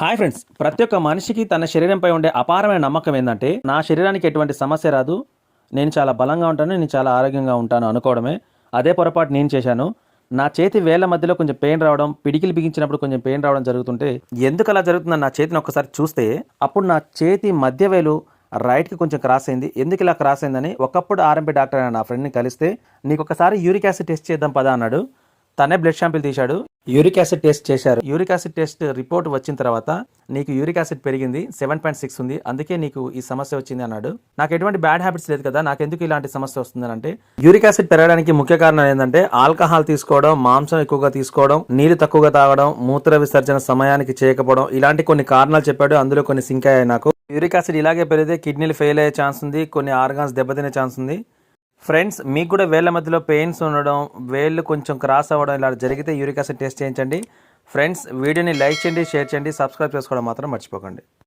Hi friends ప్రతి ఒక్క మనిషికి తన శరీరంపై ఉండే అపారమైన నమ్మకం ఏంటంటే నా శరీరానికి ఎటువంటి సమస్య రాదు నేను చాలా బలంగా ఉంటాను నేను చాలా ఆరోగ్యంగా ఉంటాను అనుకోవడమే. అదే పొరపాటు నేను చేశాను. నా చేతి వేళ్ళ మధ్యలో కొంచెం పెయిన్ రావడం పిడికిలు బిగించినప్పుడు కొంచెం పెయిన్ రావడం జరుగుతుంటే ఎందుకు అలా జరుగుతుందని నా చేతిని ఒక్కసారి చూస్తే అప్పుడు నా చేతి మధ్య వేలు రైట్కి కొంచెం క్రాస్ అయింది. ఎందుకు ఇలా క్రాస్ అయిందని ఒకప్పుడు ఆర్ఎంపీ డాక్టర్ అయిన నా ఫ్రెండ్ని కలిస్తే నీకు ఒకసారి యూరిక్ యాసిడ్ టెస్ట్ చేద్దాం పదా అన్నాడు. తనే బ్లడ్ శాంపిల్ తీశాడు. యూరిక్ యాసిడ్ టెస్ట్ చేశారు. యూరిక్ యాసిడ్ టెస్ట్ రిపోర్ట్ వచ్చిన తర్వాత నీకు యూరిక్ యాసిడ్ పెరిగింది సెవెన్ పాయింట్ సిక్స్ ఉంది అందుకే నీకు ఈ సమస్య వచ్చింది అన్నాడు. నాకు ఎటువంటి బ్యాడ్ హ్యాబిట్స్ లేదు కదా నాకు ఎందుకు ఇలాంటి సమస్య వస్తుంది అంటే యూరిక్ యాసిడ్ పెరగడానికి ముఖ్య కారణం ఏంటంటే ఆల్కహాల్ తీసుకోవడం మాంసం ఎక్కువగా తీసుకోవడం నీరు తక్కువగా తాగడం మూత్ర విసర్జన సమయానికి చేయకపోవడం ఇలాంటి కొన్ని కారణాలు చెప్పాడు అందులో కొన్ని సింక్ అయ్యాయి నాకు. యూరిక్ యాసిడ్ ఇలాగే పెరిగితే కిడ్నీలు ఫెయిల్ అయ్యే ఛాన్స్ ఉంది కొన్ని ఆర్గాన్స్ దెబ్బతినే ఛాన్స్ ఉంది. ఫ్రెండ్స్ మీకు కూడా వేళ్ళ మధ్యలో పెయిన్స్ ఉండడం వేళ్ళు కొంచెం క్రాస్ అవ్వడం ఇలా జరిగితే యూరిక్ యాసిడ్ టెస్ట్ చేయించండి. ఫ్రెండ్స్ వీడియోని లైక్ చేయండి షేర్ చేయండి సబ్స్క్రైబ్ చేసుకోవడం మాత్రం మర్చిపోకండి.